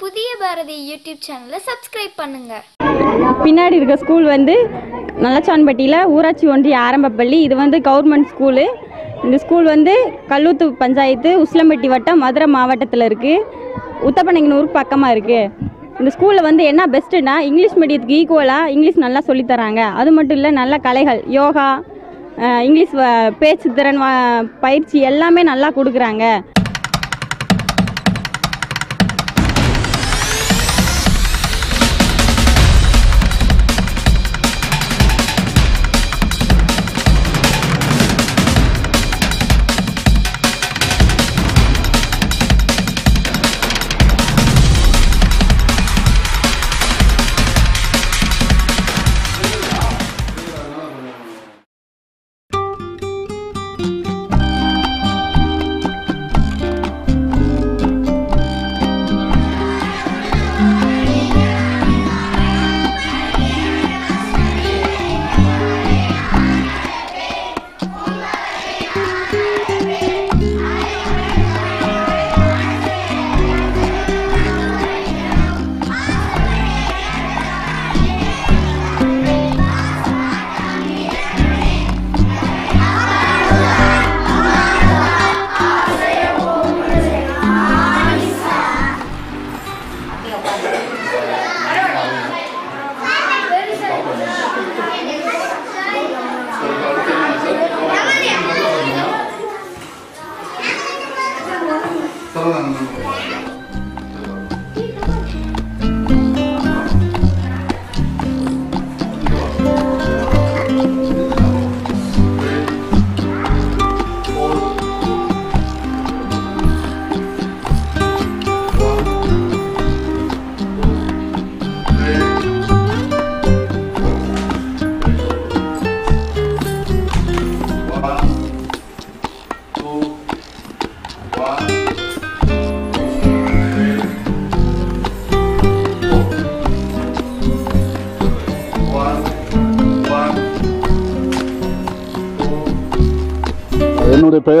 புதிய பாரதி யூடியூப் சேனலை சப்ஸ்கிரைப் பண்ணுங்க. பின்னாடி இருக்க ஸ்கூல் வந்து நல்லச்சான்பட்டியில் ஊராட்சி ஒன்றிய ஆரம்ப பள்ளி இது வந்து கவர்மெண்ட் ஸ்கூலு. இந்த ஸ்கூல் வந்து கல்லூத்து பஞ்சாயத்து உஸ்லம்பட்டி வட்டம் மதுரை மாவட்டத்தில் இருக்குது உத்தப்பனங்கனூருக்கு பக்கமாக இருக்குது இந்த ஸ்கூலில் வந்து என்ன பெஸ்ட்டுன்னா இங்கிலீஷ் மீடியத்துக்கு ஈக்குவலாக இங்கிலீஷ் நல்லா சொல்லித் தராங்க. அது மட்டும் இல்லை நல்ல கலைகள் யோகா இங்கிலீஷ் வ- பேச்சு திறன் பயிற்சி எல்லாமே நல்லா கொடுக்குறாங்க.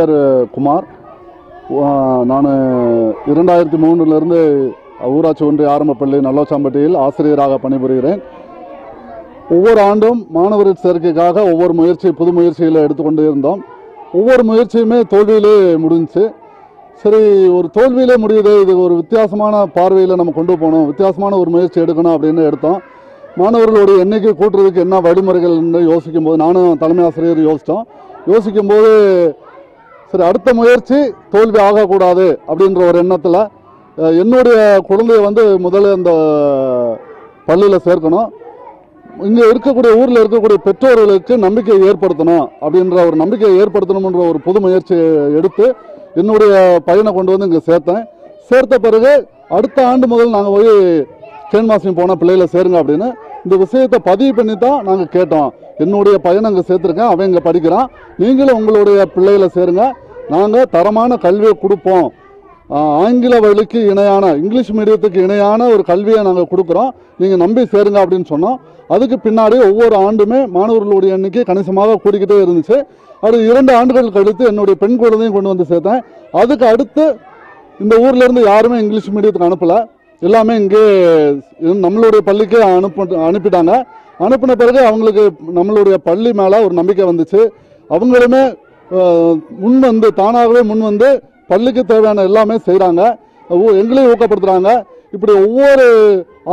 பெயர் குமார். நான் இரண்டாயிரத்தி மூணுலேருந்து ஊராட்சி ஒன்றிய ஆரம்பப்பள்ளி நல்லோச்சாம்பட்டியில் ஆசிரியராக பணிபுரிகிறேன். ஒவ்வொரு ஆண்டும் மாணவர் சேர்க்கைக்காக ஒவ்வொரு முயற்சி புது முயற்சிகளை எடுத்துக்கொண்டு இருந்தோம். ஒவ்வொரு முயற்சியுமே தோல்வியிலே முடிஞ்சுச்சு. சரி ஒரு தோல்வியிலே முடியுது இது ஒரு வித்தியாசமான பார்வையில் நம்ம கொண்டு போகணும் வித்தியாசமான ஒரு முயற்சி எடுக்கணும் அப்படின்னு எடுத்தோம். மாணவர்களுடைய எண்ணிக்கை கூட்டுறதுக்கு என்ன வழிமுறைகள்னு யோசிக்கும் போது நானும் தலைமை ஆசிரியர் யோசித்தோம் யோசிக்கும் போது சரி அடுத்த முயற்சி தோல்வி ஆகக்கூடாது அப்படின்ற ஒரு எண்ணத்தில் என்னுடைய குழந்தைய வந்து முதல்ல இந்த பள்ளியில் சேர்க்கணும். இங்கே இருக்கக்கூடிய ஊரில் இருக்கக்கூடிய பெற்றோர்களுக்கு நம்பிக்கை ஏற்படுத்தணும் அப்படின்ற ஒரு நம்பிக்கையை ஏற்படுத்தணுன்ற ஒரு புது முயற்சி எடுத்து என்னுடைய பையனை கொண்டு வந்து இங்கே சேர்த்தேன். சேர்த்த பிறகு அடுத்த ஆண்டு முதல் நாங்கள் போய் கேன்வாசிங் போனால் பிள்ளைகளை சேருங்க அப்படின்னு இந்த விஷயத்தை பதிவு பண்ணி தான் நாங்கள் கேட்டோம். என்னுடைய பையனை அங்கே சேர்த்துருக்கேன் அவன் இங்கே படிக்கிறான். நீங்களும் உங்களுடைய பிள்ளைகளை சேருங்க. நாங்கள் தரமான கல்வியை கொடுப்போம். ஆங்கில வழிக்கு இணையான இங்கிலீஷ் மீடியத்துக்கு இணையான ஒரு கல்வியை நாங்கள் கொடுக்குறோம். நீங்கள் நம்பி சேருங்க அப்படின்னு சொன்னோம். அதுக்கு பின்னாடி ஒவ்வொரு ஆண்டுமே மாணவர்களுடைய எண்ணிக்கை கணிசமாக கூடிக்கிட்டே இருந்துச்சு. அது இரண்டு ஆண்டுகள் கழித்து என்னுடைய பெண் குழந்தையும் கொண்டு வந்து சேர்த்தேன். அதுக்கு அடுத்து இந்த ஊர்லேருந்து யாருமே இங்கிலீஷ் மீடியத்துக்கு அனுப்பல. எல்லாமே இங்கே நம்மளுடைய பள்ளிக்கு அனுப்ப அனுப்பிட்டாங்க. அனுப்பின பிறகு அவங்களுக்கு நம்மளுடைய பள்ளி மேலே ஒரு நம்பிக்கை வந்துச்சு. அவங்களுமே முன் வந்து தானாகவே முன் வந்து பள்ளிக்கு தேவையான எல்லாமே செய்கிறாங்க எங்களையும் ஊக்கப்படுத்துகிறாங்க இப்படி ஒவ்வொரு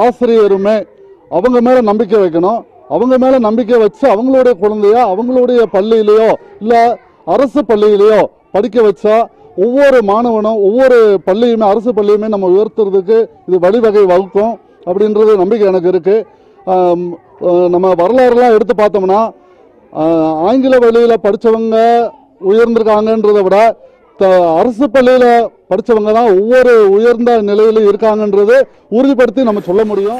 ஆசிரியருமே அவங்க மேலே நம்பிக்கை வைக்கணும். அவங்க மேலே நம்பிக்கை வச்சு அவங்களுடைய குழந்தைய அவங்களுடைய பள்ளியிலையோ இல்லை அரசு பள்ளியிலையோ படிக்க வச்சா ஒவ்வொரு மாணவனும் ஒவ்வொரு பள்ளியுமே அரசு பள்ளியுமே நம்ம உயர்த்துறதுக்கு இது வழிவகை வகுக்கும் அப்படின்றது நம்பிக்கை எனக்கு இருக்குது நம்ம வரலாறுலாம் எடுத்து பார்த்தோம்னா ஆங்கில வழியில் படித்தவங்க உயர்ந்திருக்காங்கன்றதை விட த- அரசு பள்ளியில் படித்தவங்க தான் ஒவ்வொரு உயர்ந்த நிலையிலும் இருக்காங்கன்றது உறுதிப்படுத்தி நம்ம சொல்ல முடியும்.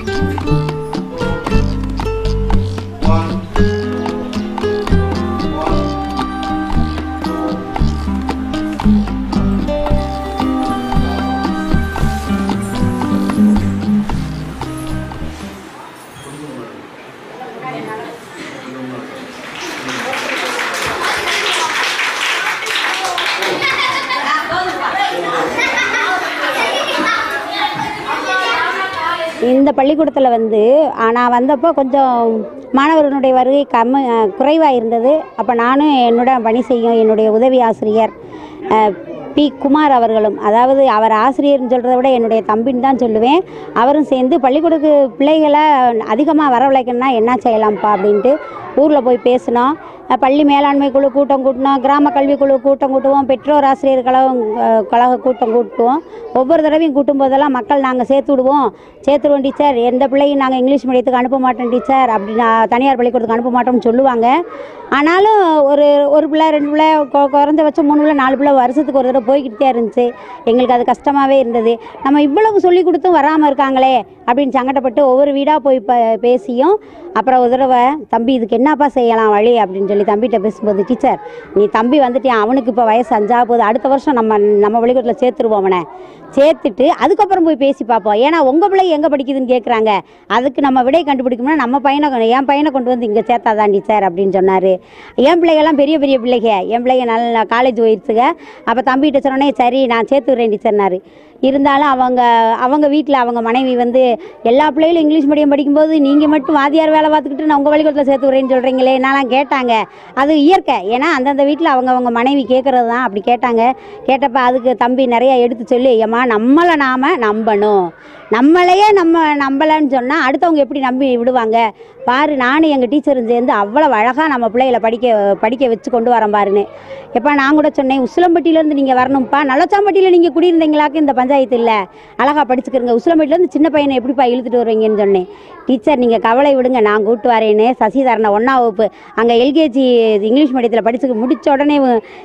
பள்ளிக்கூடத்தில் வந்து நான் வந்தப்போ கொஞ்சம் மாணவர்களுடைய வருகை கம்மி குறைவாக இருந்தது. அப்போ நானும் என்னோட பணி செய்யும் என்னுடைய உதவி ஆசிரியர் பி. குமார் அவர்களும் அதாவது அவர் ஆசிரியர்னு சொல்கிறத விட என்னுடைய தம்பின்னு தான் சொல்லுவேன். அவரும் சேர்ந்து பள்ளிக்கூடத்துக்கு பிள்ளைகளை அதிகமாக வரவழைக்கணும்னா என்ன செய்யலாம்ப்பா அப்படின்ட்டு ஊரில் போய் பேசினோம். பள்ளி மேலாண்மை குழு கூட்டம் கூட்டினோம் கிராம கல்வி குழு கூட்டம் கூட்டுவோம் பெற்றோர் ஆசிரியர் கழகம் கழக கூட்டம் கூட்டுவோம். ஒவ்வொரு தடவையும் கூட்டும் போதெல்லாம் மக்கள் நாங்கள் சேர்த்து விடுவோம். சேர்த்துருவோம் டீச்சர். எந்த பிள்ளையும் நாங்கள் இங்கிலீஷ் மீடியத்துக்கு அனுப்ப மாட்டோம் டீச்சர். அப்படி நான் தனியார் பள்ளிக்கூடத்துக்கு அனுப்ப மாட்டோம்னு சொல்லுவாங்க. ஆனாலும் ஒரு ஒரு பிள்ளை ரெண்டு பிள்ளை கொ- குறைஞ்சபட்சம் மூணு பிள்ளை நாலு பிள்ளை வருஷத்துக்கு ஒரு தடவை போய்கிட்டு தான் இருந்துச்சு. எங்களுக்கு அது கஷ்டமாகவே இருந்தது. நம்ம இவ்வளவு சொல்லி கொடுத்தும் வராமல் இருக்காங்களே அப்படின்னு சங்கடப்பட்டு ஒவ்வொரு வீடாக போய் ப பேசியும் அப்புறம் ஒரு தடவை தம்பி இதுக்கு என்னப்பா செய்யலாம் வழி? அப்படின்னு சொல்லி தம்பிகிட்ட பேசும்போது டீச்சர் நீ தம்பி வந்துட்டியான் அவனுக்கு இப்போ வயசு அஞ்சாக போகுது அடுத்த வருஷம் நம்ம நம்ம வழிகட்டில் சேர்த்துருவோம் அவனை. சேர்த்துட்டு அதுக்கப்புறம் போய் பேசி பார்ப்போம். ஏன்னா உங்கள் பிள்ளை எங்கே படிக்குதுன்னு கேட்குறாங்க அதுக்கு நம்ம விடை கண்டுபிடிக்கணும்னா நம்ம பையனை என் பையனை கொண்டு வந்து இங்கே சேர்த்தாதான் டீச்சர் அப்படின்னு சொன்னார். என் பிள்ளைகள்லாம் பெரிய பெரிய பிள்ளைங்க என் பிள்ளைங்க நல்லா காலேஜ் போயிடுச்சுங்க அப்போ தம்பிகிட்ட சொன்னோடனே சரி நான் சேர்த்து விட்றேன் டீச்சர்னாரு. இருந்தாலும் அவங்க அவங்க வீட்டில் அவங்க மனைவி வந்து எல்லா பிள்ளைகளும் இங்கிலீஷ் மீடியம் படிக்கும்போது நீங்கள் மட்டும் வாத்தியார் வேலை பார்த்துக்கிட்டு நான் உங்கள் பள்ளிக்கூடத்தில் சேர்த்து விட்றேன்னு சொல்கிறீங்களே என்னலாம் கேட்டாங்க. அது இயற்கை. ஏன்னா அந்தந்த வீட்டில் அவங்க அவங்க மனைவி கேட்குறது தான் அப்படி கேட்டாங்க. கேட்டப்ப அதுக்கு தம்பி நிறையா எடுத்து சொல்லி நம்ம நம்மளை நாம் நம்பணும். நம்மளையே நம்ம நம்பலைன்னு சொன்னால் அடுத்தவங்க எப்படி நம்பி விடுவாங்க? பாரு நானும் எங்கள் டீச்சரும் சேர்ந்து அவ்வளோ அழகாக நம்ம பிள்ளைகளை படிக்க படிக்க வச்சு கொண்டு வரேன் பாருன்னு. எப்போ நான் கூட சொன்னேன் உசிலம்பட்டியிலேருந்து நீங்கள் வரணும்ப்பா. நல்லச்சாம்பட்டியில் நீங்கள் குடியிருந்தீங்களாக்கு இந்த பஞ்சாயத்து இல்லை. அழகாக படிச்சுக்கிறங்க. உசிலம்பட்டியிலேருந்து சின்ன பையனை எப்படிப்பா இழுத்துட்டு வருவீங்கன்னு சொன்னேன். டீச்சர் நீங்கள் கவலை விடுங்க நான் கூப்பிட்டு வரேன்னு சசிதரனை ஒன்றாம் வகுப்பு அங்கே எல்கேஜி இங்கிலீஷ் மீடியத்தில் படிச்சு முடித்த உடனே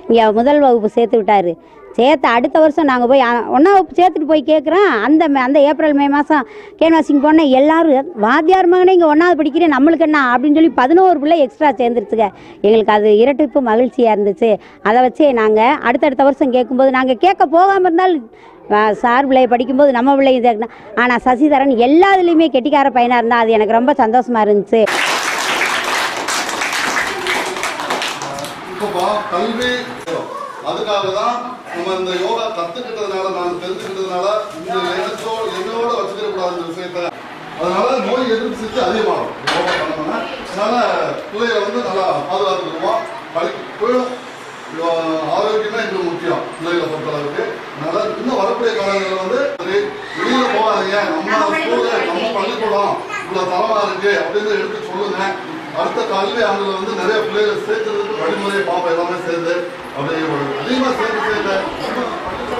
இங்கே முதல் வகுப்பு சேர்த்து விட்டாரு. சேர்த்து அடுத்த வருஷம் நாங்கள் போய் ஒன்றா சேர்த்துட்டு போய் கேட்குறோம் அந்த மே- அந்த ஏப்ரல் மே மாதம் கேன்வாசிங் போனால் எல்லாரும் வாத்தியார் மகனே இங்கே ஒன்றாவது படிக்கிறேன் நம்மளுக்கு என்ன? அப்படின்னு சொல்லி பதினோரு பிள்ளை எக்ஸ்ட்ரா சேர்ந்துருச்சுங்க. எங்களுக்கு அது இரட்டிப்பு மகிழ்ச்சியாக இருந்துச்சு. அதை வச்சே நாங்கள் அடுத்தடுத்த வருஷம் கேட்கும்போது நாங்கள் கேட்க போகாமல் இருந்தால் சார் பிள்ளைய படிக்கும்போது நம்ம பிள்ளையும் சேர்க்கணும் ஆனால் சசிதரன் எல்லாத்துலேயுமே கெட்டிக்கார பையனாக இருந்தால் அது எனக்கு ரொம்ப சந்தோஷமாக இருந்துச்சு. இப்போ கல்வி அதுக்காக தான் நம்ம இந்த யோகா கத்துக்கிட்டதுனால நான் தெரிஞ்சுக்கிட்டதுனால இந்த எண்ணத்தோடு எண்ணோட வச்சுக்கிற கூடாது இந்த விஷயத்த. அதனால நோய் எதிர்ப்பு சக்தி அதிகமாகும். யோகா பண்ணோம்னா. அதனால பிள்ளைகளை வந்து நல்லா பாதுகாத்துக்குவோம் படிப்பு ஆரோக்கியமே எங்களுக்கு முக்கியம் பிள்ளைகளை பொறுத்தளவுக்கு. அதனால இன்னும் வரக்கூடிய காலங்களில் வந்து சரி, வெளியில போகாதீங்க. நம்ம ஸ்கூலு நம்ம பள்ளிக்கூடம் இவ்வளவு தரமா இருக்கு அப்படின்னு எடுத்து சொல்லுங்க. அடுத்த கல்வி ஆண்டுல வந்து நிறைய பிள்ளைகளை சேர்க்கறதுக்கு வழிமுறையை பாப்பா எல்லாமே சேர்ந்து அப்படியே அதிகமா சேர்ந்து சேர்ந்த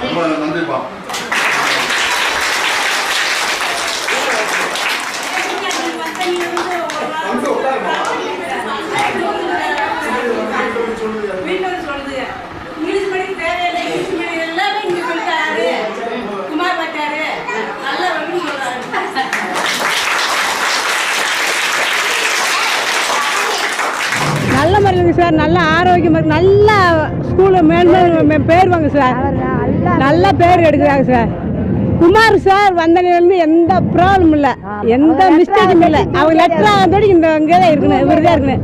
ரொம்ப நன்றிப்பா வீட்டில் சொல்லுது இங்கிலீஷ் மீடியம் தேவையில்லை இங்கிலீஷ் மீடியம் எல்லாமே இங்கே சொல்லிட்டாரு குமார் வச்சாரு நல்ல வழி சொல்றாரு நல்ல மருந்து சார் நல்ல ஆரோக்கியமாக இருக்கு நல்ல ஸ்கூலு மேன்மேல் பேர் வாங்க சார். நல்ல பேர் எடுக்கிறாங்க சார். குமார் சார் வந்ததுலேருந்து எந்த ப்ராப்ளம் இல்லை. எந்த மிஸ்டேக்கும் இல்லை. அவர் லெட்டர் ஆகிறதோட இந்த இங்கே தான் இருக்கணும் இவர் தான் இருக்கணும்.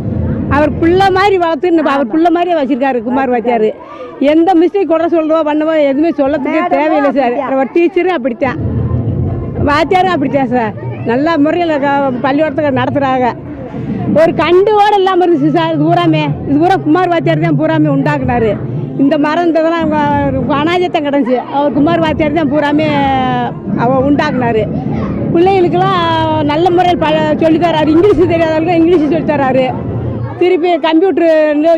அவர் பிள்ளை மாதிரி வளர்த்து அவர் பிள்ளை மாதிரியே வச்சிருக்காரு குமார் வச்சாரு எந்த மிஸ்டேக் குறை சொல்றோ பண்ணவோ எதுவுமே சொல்லத்துக்கு தேவையில்லை சார். அவர் டீச்சரும் அப்படித்தான். வாத்தியாரும் அப்படித்தான் சார். நல்ல முறையில் பள்ளிக்கூடத்துக்கு நடத்துகிறாங்க ஒரு கண்டுவோடு இல்லாமல் இருந்துச்சு சார். இது பூராமே. இது பூரா குமார் வாத்தியார் தான் பூராமே உண்டாக்குனாரு. இந்த மரம் இருந்ததெல்லாம் இதெல்லாம் கிடச்சி கிடந்துச்சு. அவர் குமார் வாத்தியார் தான் பூராமே அவர் உண்டாக்குனாரு. பிள்ளைகளுக்கெல்லாம் நல்ல முறையில் ப சொல்லித்தராரு இங்கிலீஷு இங்கிலீஷ் தெரியாதவங்களுக்கு இங்கிலீஷ் சொல்லித்தராரு திருப்பி கம்ப்யூட்டர்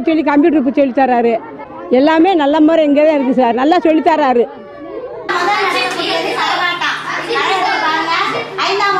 சொல்லி கம்ப்யூட்டர் சொல்லித்தராரு எல்லாமே நல்ல முறை இங்கே தான் இருக்குது சார். நல்லா சொல்லித்தராரு ஐந்தாம்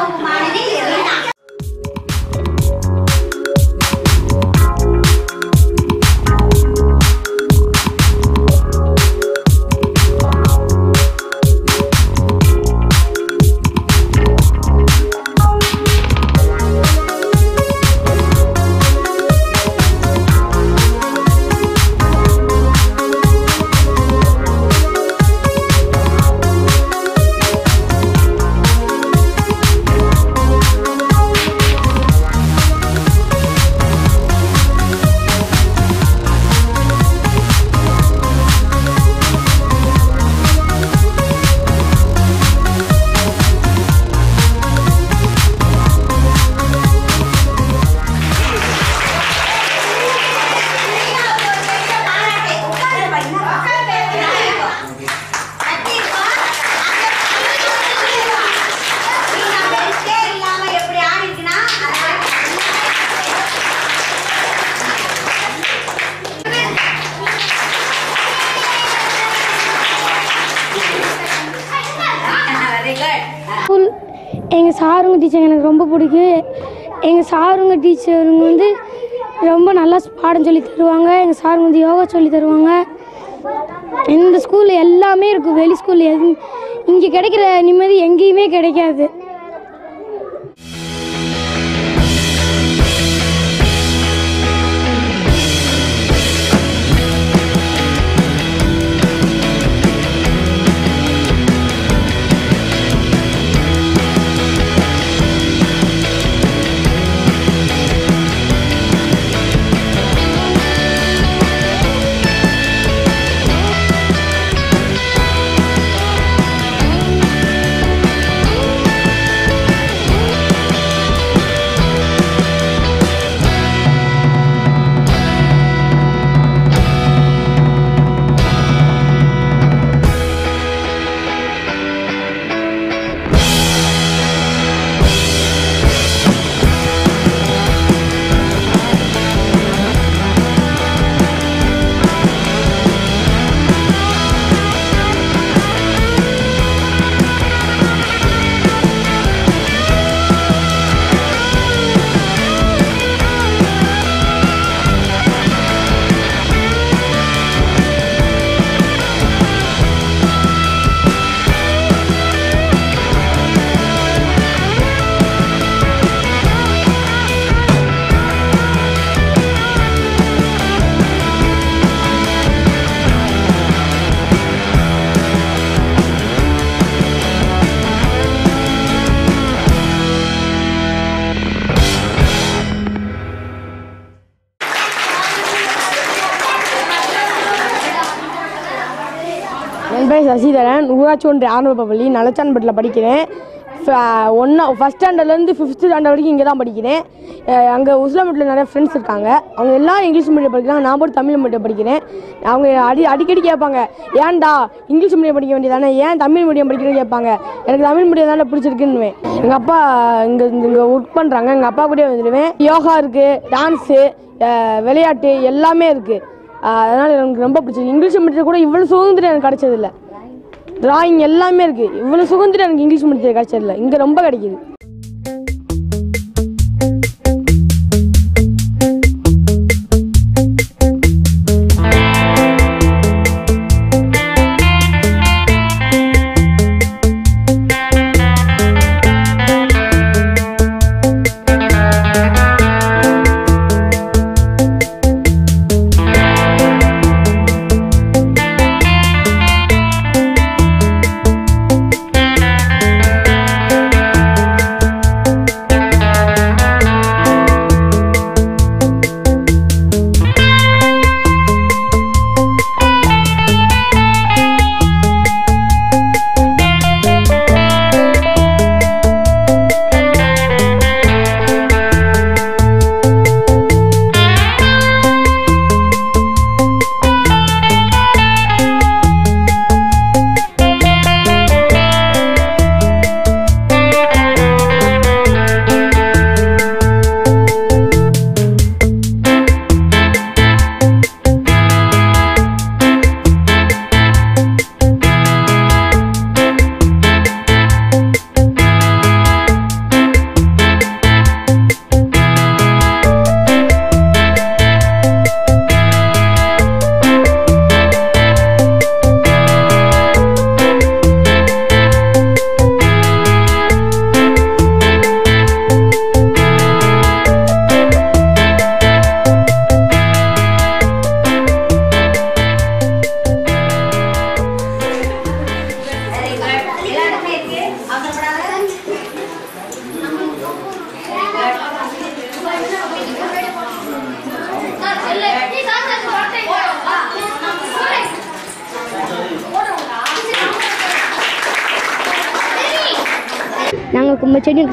டீச்சருங்க வந்து ரொம்ப நல்லா பாடம் சொல்லி தருவாங்க. எங்கள் சாருங்க வந்து யோகா சொல்லி தருவாங்க. இந்த ஸ்கூலில் எல்லாமே இருக்குது வெளி ஸ்கூலில் எது இங்கே கிடைக்கிற நிம்மதி எங்கேயுமே கிடைக்காது. என் பேர் சசிதரன் ஊராட்சி ஒன்றிய ஆரம்ப பள்ளி நலச்சான்பட்டில் படிக்கிறேன். ஒன்றா ஃபஸ்ட் ஸ்டாண்டர்ட்லேருந்து ஃபிஃப்த் ஸ்டாண்டர்ட் வரைக்கும் இங்கே தான் படிக்கிறேன். அங்கே உஸ்லாமட்டில் நிறைய ஃப்ரெண்ட்ஸ் இருக்காங்க. அவங்க எல்லாம் இங்கிலீஷ் மீடியம் படிக்கிறாங்க. நான் போட்டு தமிழ் மீடியம் படிக்கிறேன். அவங்க அடி அடிக்கடி கேட்பாங்க ஏன்டா இங்கிலீஷ் மீடியம் படிக்க வேண்டியதானே? ஏன் தமிழ் மீடியம் படிக்கணும்னு கேட்பாங்க. எனக்கு தமிழ் மீடியம் தானே பிடிச்சிருக்குன்னு எங்கள் அப்பா இங்கே இங்கே ஒர்க் பண்ணுறாங்க எங்கள் அப்பா கூடயே வந்துடுவேன். யோகா இருக்குது டான்ஸு விளையாட்டு எல்லாமே இருக்குது அதனால் எனக்கு ரொம்ப பிடிச்சது. இங்கிலீஷ் மீடியத்தில் கூட இவ்வளோ சுதந்திரம் எனக்கு கிடைச்சதில்ல. டிராயிங் எல்லாமே இருக்குது இவ்வளோ சுதந்திரம் எனக்கு இங்கிலீஷ் மீடியத்தில் கிடைச்சதில்ல. இங்கே ரொம்ப கிடைக்கிது.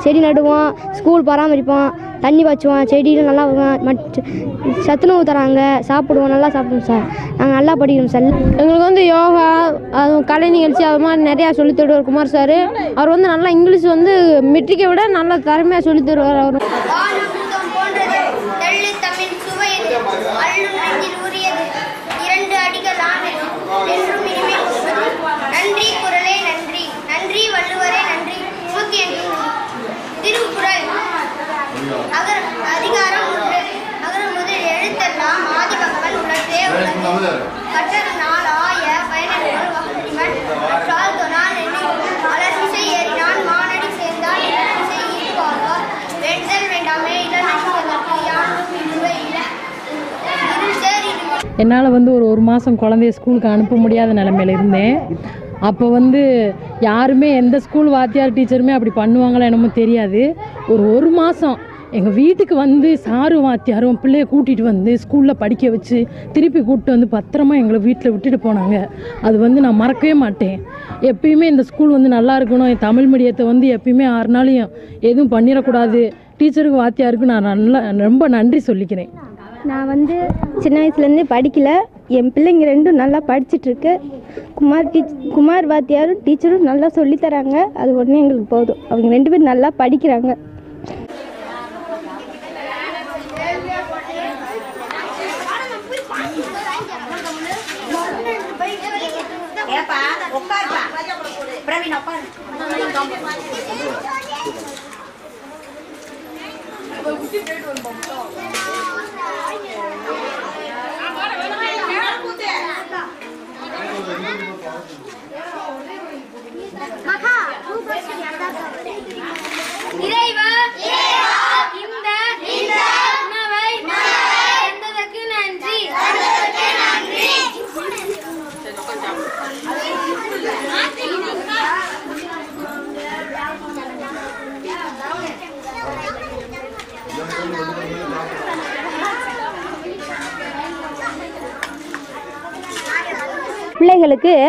செடி நடுவோம் ஸ்கூல் பராமரிப்போம் தண்ணி பாய்ச்சுவோம் செடியில் நல்லா மட் மற்ற சத்துணவு தராங்க சாப்பிடுவோம் நல்லா சாப்பிடுவோம் சார். நாங்கள் நல்லா படிக்கிறோம் சார். எங்களுக்கு வந்து யோகா அதுவும் கலை நிகழ்ச்சி அது மாதிரி நிறையா சொல்லித் தருவார் குமார் சார். அவர் வந்து நல்லா இங்கிலீஷ் வந்து மெட்ரிக்கை விட நல்லா திறமையாக சொல்லித் தருவார் அவர். நாள் ஆய பயனர்கள் கற்றால் தொனால் ஏறினான் மானடி ஈர்ப்பார்கள் வேண்டாமே யாரும் இல்லை என்னால் வந்து ஒரு ஒரு மாதம் குழந்தைய ஸ்கூலுக்கு அனுப்ப முடியாத நிலமையில இருந்தேன். அப்போ வந்து யாருமே எந்த ஸ்கூல் வாத்தியார் டீச்சருமே அப்படி பண்ணுவாங்களோ என்னமோ தெரியாது. ஒரு ஒரு மாதம் எங்கள் வீட்டுக்கு வந்து சாரு வாத்தியாரும் பிள்ளைய கூட்டிகிட்டு வந்து ஸ்கூலில் படிக்க வச்சு திருப்பி கூப்பிட்டு வந்து பத்திரமா எங்களை வீட்டில் விட்டுட்டு போனாங்க. அது வந்து நான் மறக்கவே மாட்டேன். எப்பயுமே இந்த ஸ்கூல் வந்து நல்லா இருக்கணும். என் தமிழ் மீடியத்தை வந்து எப்பயுமே ஆறு நாளையும் எதுவும் பண்ணிடக்கூடாது. டீச்சருக்கு வாத்தியாருக்கு நான் நல்லா ரொம்ப நன்றி சொல்லிக்கிறேன். நான் வந்து சின்ன வயசுலேருந்தே படிக்கல. என் பிள்ளைங்க ரெண்டும் நல்லா படிச்சுட்ருக்கு குமார் டீச் குமார் வாத்தியாரும் டீச்சரும் நல்லா சொல்லித் தராங்க. அது ஒன்று எங்களுக்கு போதும். அவங்க ரெண்டு பேரும் நல்லா படிக்கிறாங்க. ஏப்பா உட்காருப்பா. பிரவீன் உட்காரு. இறைவா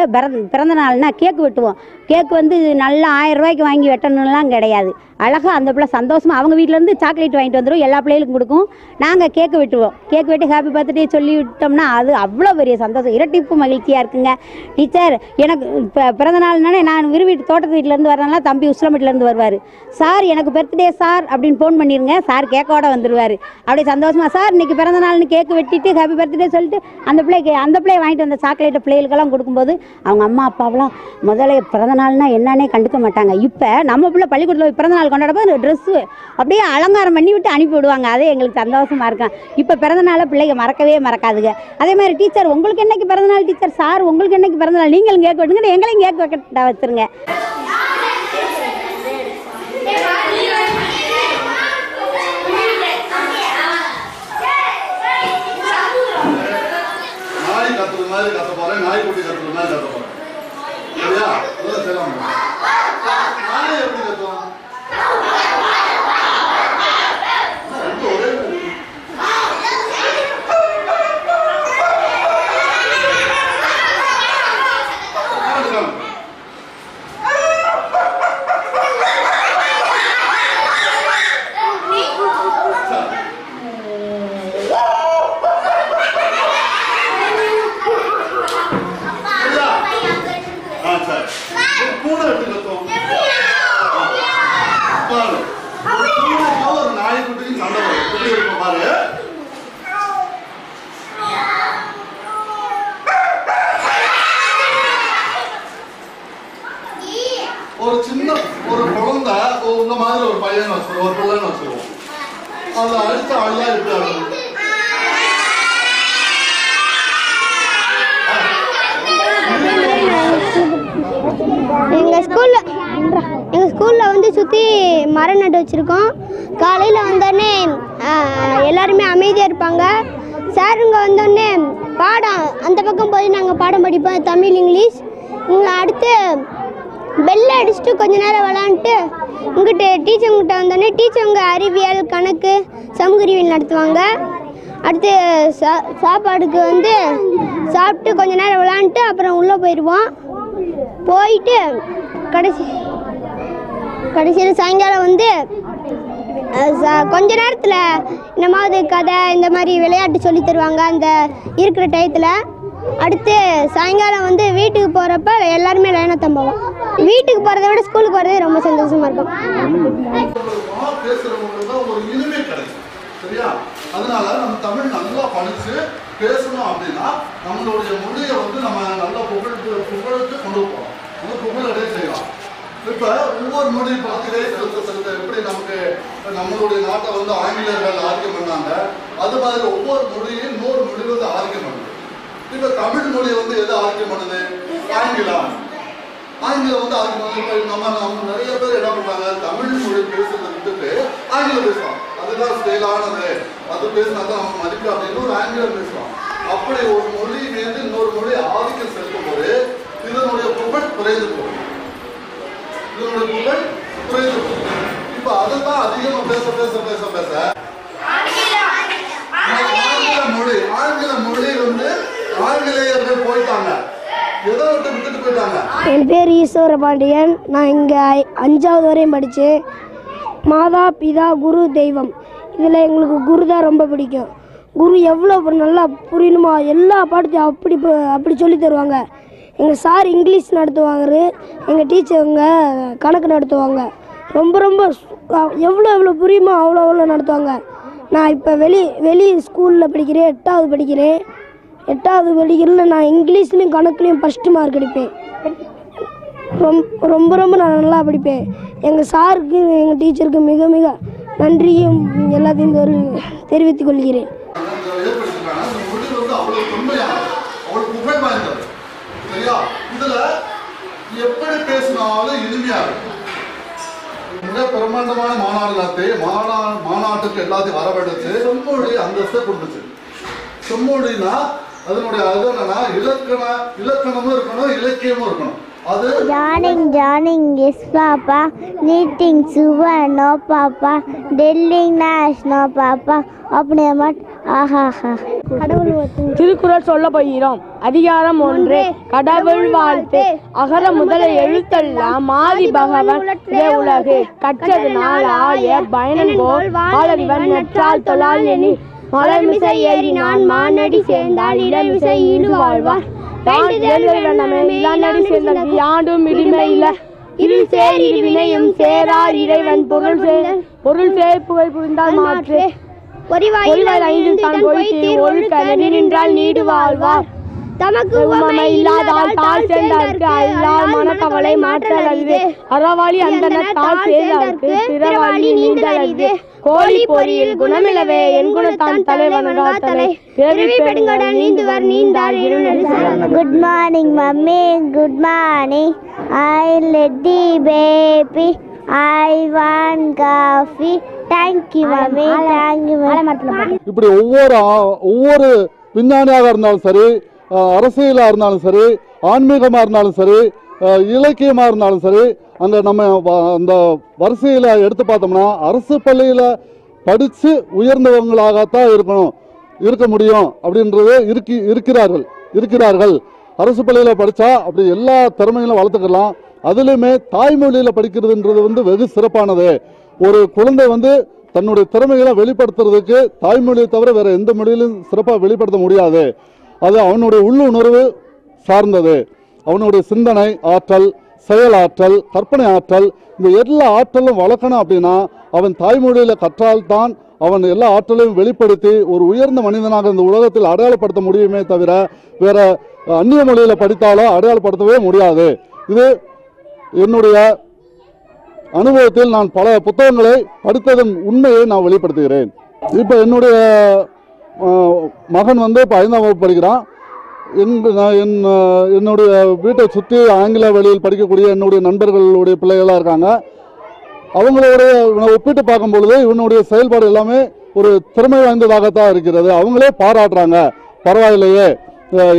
பிறந்த பிறந்த நாள்னா கேக்கு வெட்டுவோம். கேக்கு வந்து நல்லா ஆயிரம் ரூபாய்க்கு வாங்கி வெட்டணும்லாம் கிடையாது. அழகாக அந்த பிள்ளை சந்தோஷமாக அவங்க வீட்டிலேருந்து சாக்லேட் வாங்கிட்டு வந்துடும் எல்லா பிள்ளைகளுக்கும் கொடுக்கும். நாங்கள் கேக்கு வெட்டுவோம். கேக் வெட்டி ஹாப்பி பர்த்டே சொல்லி விட்டோம்னா அது அவ்வளோ பெரிய சந்தோஷம். இரட்டிப்பு மகிழ்ச்சியாக இருக்குங்க. டீச்சர் எனக்கு இப்போ பிறந்த நாள்னாலே நான் விரும்பி தோட்டத்து வீட்டிலேருந்து வரனால தம்பி உஸ்லமட்டிலேருந்து வருவார். சார் எனக்கு பர்த்டே சார் அப்படின்னு ஃபோன் பண்ணிடுங்க சார் கேக்கோட வந்துடுவார் அப்படியே சந்தோஷமாக சார் இன்றைக்கி பிறந்த நாள்னு கேக்கு வெட்டிட்டு ஹாப்பி பர்த்டே சொல்லிட்டு அந்த பிள்ளைக்கு அந்த பிள்ளைய வாங்கிட்டு வந்த சாக்லேட்டை பிள்ளைகளுக்கெல்லாம் கொடுக்கும்போது அவங்க அம்மா அப்பாவெல்லாம் முதல்ல பிறந்த நாள்னா என்னன்னே கண்டுக்க மாட்டாங்க. இப்போ நம்ம பிள்ளை பள்ளிக்கூடத்தில் பிறந்தநாள் பிறந்த நாள் ட்ரெஸ்ஸு அப்படியே அலங்காரம் பண்ணி விட்டு அனுப்பி விடுவாங்க. அதே எங்களுக்கு சந்தோஷம். இருக்கும் இப்போ பிறந்தநாளை பிள்ளைங்க மறக்கவே மறக்காதுங்க. அதே மாதிரி டீச்சர் உங்களுக்கு என்னைக்கு பிறந்தநாள் டீச்சர் சார் உங்களுக்கு என்னைக்கு பிறந்தநாள்? நீங்களும் கேட்க விட்டுங்க எங்களையும் கேட்க வைக்க வச்சுருங்க. நாய் கத்துற மாதிரி கத்த போறேன். நாய்க்குட்டி கத்துற மாதிரி கத்த போறேன். சரியா அதான் செய்யலாம் நாய் எப்படி கத்துவோம் ரெண்டும் ஒரே மாதிரி. காட்டு, காட்டு. சரியா? ஆ, சரி. ஒரு பூனை எப்படி கத்துவோம்? பாரு. ஒரு பூனைக்கும் ஒரு நாய்க்குட்டிக்கும் சண்டை வரும். எப்படி இருக்கும் பாரு. ஒரு சின்ன ஒரு குழந்தை ஒரு இந்த மாதிரி ஒரு பையன் வச்சிருவோம் ஒரு பிள்ளைன்னு வச்சிருவோம் அதை அடிச்சு அழகா எப்படி ஆகும் எங்கள் ஸ்கூலில் எங்கள் ஸ்கூலில் வந்து சுற்றி மரம் நட்டு வச்சுருக்கோம். காலையில் வந்தோடனே எல்லாருமே அமைதியாக இருப்பாங்க. சாருங்க வந்தோடனே பாடம் அந்த பக்கம் போய் நாங்கள் பாடம் படிப்போம் தமிழ் இங்கிலீஷ். இங்கே அடுத்து பெல்ல அடிச்சுட்டு கொஞ்ச நேரம் விளாண்டுட்டு இங்கிட்டு டீச்சர்கிட்ட வந்தோடனே டீச்சருங்க அறிவியல் கணக்கு சமூகறிவியல் நடத்துவாங்க. அடுத்து சா சாப்பாடுக்கு வந்து சாப்பிட்டு கொஞ்ச நேரம் விளாண்டுட்டு அப்புறம் உள்ளே போயிடுவோம் போயிட்டு கடைசி கடைசியில் சாயங்காலம் வந்து கொஞ்ச நேரத்தில் இந்த மாதிரி கதை இந்த மாதிரி விளையாட்டு சொல்லி தருவாங்க அந்த இருக்கிற டயத்தில். அடுத்து சாயங்காலம் வந்து வீட்டுக்கு போகிறப்ப எல்லாருமே லைனாக தம்போவோம். வீட்டுக்கு போகிறத விட ஸ்கூலுக்கு போகிறதே ரொம்ப சந்தோஷமாக இருக்கும். சரியா? அதனால நம்ம தமிழ் நல்லா படித்து பேசணும் அப்படின்னா நம்மளுடைய மொழியை வந்து நம்ம நல்லா புகழ்ந்து புகழ்ந்து கொண்டு போகலாம் வந்து புகழடைய செய்யலாம் இப்போ ஒவ்வொரு மொழி பக்கத்திலே செலுத்த செலுத்த எப்படி நமக்கு நம்மளுடைய நாட்டை வந்து ஆங்கிலேயர்கள் ஆதிக்கம் பண்ணாங்க அது மாதிரி ஒவ்வொரு மொழியும் இன்னொரு மொழி வந்து ஆதிக்கம் பண்ணுது. இப்ப தமிழ் மொழி வந்து எது ஆதிக்கம் பண்ணுது? ஆங்கிலம். ஆங்கிலம் வந்து ஆதிக்கம் பண்ணுது. நம்ம நம்ம நிறைய பேர் என்ன பண்றாங்க? தமிழ் மொழி பேசுறதை விட்டுட்டு ஆங்கிலம் பேசுவோம் அதுதான் செயலானது. அது பேசினா தான் நம்ம மதிப்பு அப்படின்னு ஒரு ஆங்கிலம் பேசுவான் அப்படி ஒரு மொழி மீது இன்னொரு மொழி ஆதிக்கம் செலுத்தும் போது இதனுடைய புகழ் குறைந்து போகும் இதனுடைய குறைந்து இப்ப அதை தான் அதிகமா பேச பேச பேச பேச. ஆங்கில மொழி ஆங்கில மொழி வந்து ஆங்கிலேயர்கள் போயிட்டாங்க. எதை விட்டு விட்டுட்டு போயிட்டாங்க. என் பேர் ஈஸ்வர பாண்டியன் நான் இங்கே அஞ்சாவது வரையும் படித்தேன் மாதா பிதா குரு தெய்வம். இதில் எங்களுக்கு குரு தான் ரொம்ப பிடிக்கும். குரு எவ்வளோ நல்லா புரியணுமோ? எல்லா பாடத்தையும் அப்படி அப்படி சொல்லி தருவாங்க. எங்கள் சார் இங்கிலீஷ் நடத்துவாங்க எங்கள் டீச்சருங்க கணக்கு நடத்துவாங்க. ரொம்ப ரொம்ப எவ்வளோ எவ்வளோ புரியுமோ அவ்வளோ அவ்வளோ நடத்துவாங்க. நான் இப்போ வெளி வெளி ஸ்கூலில் படிக்கிறேன் எட்டாவது படிக்கிறேன். எட்டாவது படிக்கிறதுல நான் இங்கிலீஷ்லேயும் கணக்குலேயும் ஃபஸ்ட்டு மார்க் எடுப்பேன். ரொம்ப ரொம்ப ரொம்ப நான் நல்லா படிப்பேன். எங்கள் சாருக்கு எங்கள் டீச்சருக்கு மிக மிக நன்றியும் எல்லாத்தையும் தெரி- தெரிவித்துக் கொள்கிறேன். சரியா? இதுல எப்படி பேசினாலும் இனிமையா இருக்கும். மிக பிரம்மாண்டமான மாநாடு எல்லாத்தையும் மாநா மாநாட்டுக்கு எல்லாத்தையும் வரவழைச்சு செம்மொழி அந்தஸ்தை கொடுத்துச்சு. செம்மொழினா அதனுடைய அது என்னன்னா இலக்கண இலக்கணமும் இருக்கணும் இலக்கியமும் இருக்கணும். அது? Johnny Johnny yes papa knitting sugar no papa telling lies no papa அப்படி மட்டும் ஆஹாஹா. கடவுள் திருக்குறள் சொல்ல போகிறோம். அதிகாரம் ஒன்று கடவுள் வாழ்த்து. அகர முதல எழுத்தெல்லாம் மாதி பகவன் உலகு. கற்றது நாள் ஆய பயனன் போல் வாழறிவன் நற்றால் தொழால் எனில் மலர்மிசை ஏறி நான் மானடி சேர்ந்தால் இடமிசை ஈடு வாழ்வார். யாண்டும் இடிமையில இருள் சேர் இருவினையும் சேரார் இறைவன். பொருள் சேர் பொருள் சேர் புகழ் புரிந்தால் மாற்று. பொறிவாயில் ஐந்து தான் ஒழுக்க நின்றால் நீடு வாழ்வார் தமக்கு உவமை இல்லாதால் தாழ் சேர்ந்தார்க்கு அல்லால் மனக்கவலை மாற்றல் அரிது அறவாளி அந்தனர் தாழ் சேர்ந்தார்க்கு பிறவாளி நீண்டல் அரிது கோழி பொறியில் குணமிலவே. என் குணத்தான் தலை. பிறவி பெடுங்கடல் நீந்துவர் நீந்தார் good morning mummy good morning I let the baby I want coffee thank you mummy thank you இப்படி ஒவ்வொரு ஒவ்வொரு விஞ்ஞானியாக இருந்தாலும் சரி அரசியலாக இருந்தாலும் சரி ஆன்மீகமாக இருந்தாலும் சரி இலக்கியமாக இருந்தாலும் சரி அந்த நம்ம வ- அந்த வரிசையில் எடுத்து பார்த்தோம்னா அரசு பள்ளியில் படித்து உயர்ந்தவங்களாகத்தான் இருக்கணும் இருக்க முடியும் அப்படின்றது இருக்கி இருக்கிறார்கள் இருக்கிறார்கள். அரசு பள்ளியில் படித்தா அப்படி எல்லா திறமைகளும் வளர்த்துக்கலாம். அதுலேயுமே தாய்மொழியில் படிக்கிறதுன்றது வந்து வெகு சிறப்பானது. ஒரு குழந்தை வந்து தன்னுடைய திறமைகளை வெளிப்படுத்துறதுக்கு தாய்மொழியை தவிர வேறு எந்த மொழியிலும் சிறப்பாக வெளிப்படுத்த முடியாது. அது அவனுடைய உள்ளுணர்வு சார்ந்தது. அவனுடைய சிந்தனை ஆற்றல் செயலாற்றல் கற்பனை ஆற்றல் இந்த எல்லா ஆற்றலும் வளர்க்கணும் அப்படின்னா அவன் தாய்மொழியில் கற்றால்தான் அவன் எல்லா ஆற்றலையும் வெளிப்படுத்தி ஒரு உயர்ந்த மனிதனாக இந்த உலகத்தில் அடையாளப்படுத்த முடியுமே தவிர வேற அந்நிய மொழியில் படித்தாலோ அடையாளப்படுத்தவே முடியாது. இது என்னுடைய அனுபவத்தில் நான் பல புத்தகங்களை படித்ததன் உண்மையை நான் வெளிப்படுத்துகிறேன். இப்போ என்னுடைய மகன் வந்து இப்போ ஐந்தாம் வகுப்பு படிக்கிறான். என் நான் என் என்னுடைய வீட்டை சுற்றி ஆங்கில வழியில் படிக்கக்கூடிய என்னுடைய நண்பர்களுடைய பிள்ளைகளாக இருக்காங்க. அவங்களோட ஒப்பிட்டு பார்க்கும் பொழுது இவனுடைய செயல்பாடு எல்லாமே ஒரு திறமை வாய்ந்ததாகத்தான் இருக்கிறது. அவங்களே பாராட்டுறாங்க. பரவாயில்லையே.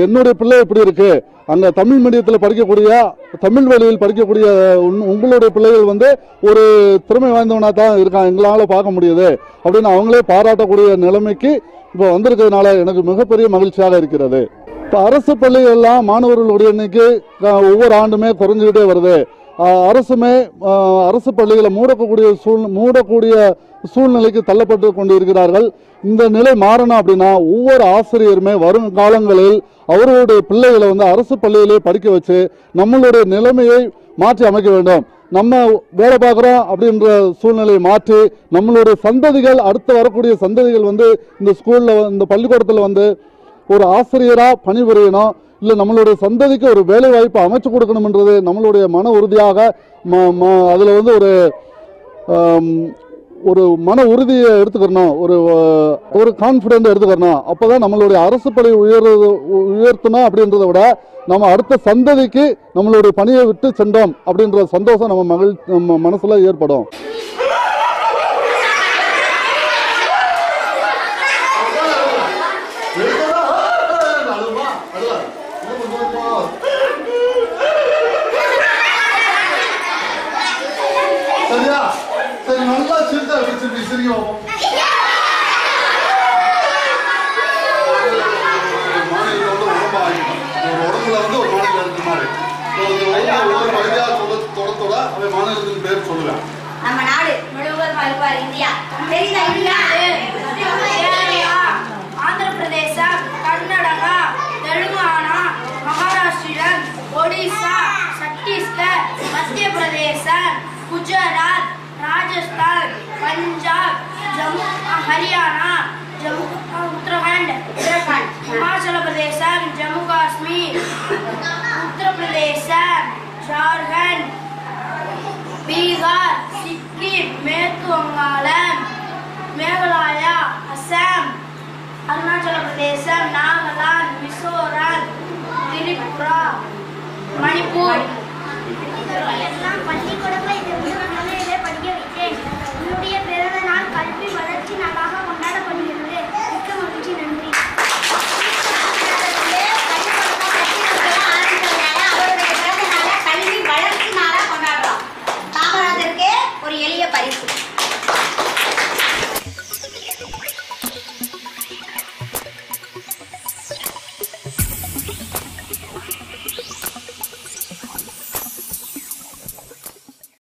என்னுடைய பிள்ளை இப்படி இருக்கு. அங்க தமிழ் மீடியத்தில் படிக்கக்கூடிய தமிழ் வழியில் படிக்கக்கூடிய உங்களுடைய பிள்ளைகள் வந்து ஒரு திறமை வாய்ந்தவனா தான் இருக்கான் எங்களால் பார்க்க முடியுது. அப்படின்னு அவங்களே பாராட்டக்கூடிய நிலைமைக்கு இப்போ வந்திருக்கிறதுனால எனக்கு மிகப்பெரிய மகிழ்ச்சியாக இருக்கிறது. இப்போ அரசு பள்ளிகள்லாம் மாணவர்களுடைய எண்ணிக்கை ஒவ்வொரு ஆண்டுமே குறைஞ்சிக்கிட்டே வருது. அரசுமே அரசு பள்ளிகளை மூடக்கூடிய சூழ் மூடக்கூடிய சூழ்நிலைக்கு தள்ளப்பட்டு கொண்டு இருக்கிறார்கள் இந்த நிலை மாறணும் அப்படின்னா ஒவ்வொரு ஆசிரியருமே வரும் காலங்களில் அவர்களுடைய பிள்ளைகளை வந்து அரசு பள்ளியிலே படிக்க வச்சு நம்மளுடைய நிலைமையை மாற்றி அமைக்க வேண்டும். நம்ம வேலை பார்க்குறோம் அப்படின்ற சூழ்நிலையை மாற்றி நம்மளுடைய சந்ததிகள் அடுத்து வரக்கூடிய சந்ததிகள் வந்து இந்த ஸ்கூலில் இந்த பள்ளிக்கூடத்தில் வந்து ஒரு ஆசிரியராக பணிபுரியணும். இல்லை நம்மளுடைய சந்ததிக்கு ஒரு வேலை வாய்ப்பு அமைச்சு கொடுக்கணும்ன்றது நம்மளுடைய மன உறுதியாக அதில் வந்து ஒரு ஒரு மன உறுதியை எடுத்துக்கிறணும் ஒரு ஒரு கான்ஃபிடென்ட் எடுத்துக்கிறணும் அப்போ தான் நம்மளுடைய அரசு பணி உயர்றது உயர்த்தணும் அப்படின்றத விட நம்ம அடுத்த சந்ததிக்கு நம்மளுடைய பணியை விட்டு சென்றோம் அப்படின்ற சந்தோஷம் நம்ம மகிழ் நம்ம மனசில் ஏற்படும் சரியா சரி நல்லா சிரிச்சா சிரிச்சு சிரிக்க பார்ப்போம் மாநிலத்தில் வந்து உடம்பு ஆகிடும் ஒரு உடம்புல வந்து ஒரு மாநிலம் இருக்கிற மாதிரி ஒரு ஒவ்வொரு ஒவ்வொரு பகுதியாக சொல்ல தொட தொட அவன் மாநிலத்தின் பேர் சொல்லுவேன் நம்ம நாடு முழுவதும் இருப்பார் இந்தியா கேரளா ஆந்திர கர்நாடகா தெலுங்கானா மகாராஷ்டிரம் ஒடிசா சத்தீஸ்கர் மத்திய பிரதேசம் குஜராத் ராஜஸ்தான் பஞ்சாப் ஜம்மு ஹரியானா ஜம்மு உத்தரகாண்ட் உத்தரகண்ட் ஹிமாச்சல பிரதேசம் ஜம்மு காஷ்மீர் உத்தரப்பிரதேசம் ஜார்க்கண்ட் பீகார் சிக்கிம் மேற்கு வங்காளம் மேகாலயா அசாம் அருணாச்சல பிரதேசம் நாகாலாந்து மிசோரம் திரிபுரா மணிப்பூர். பள்ளிக்கூடத்தில்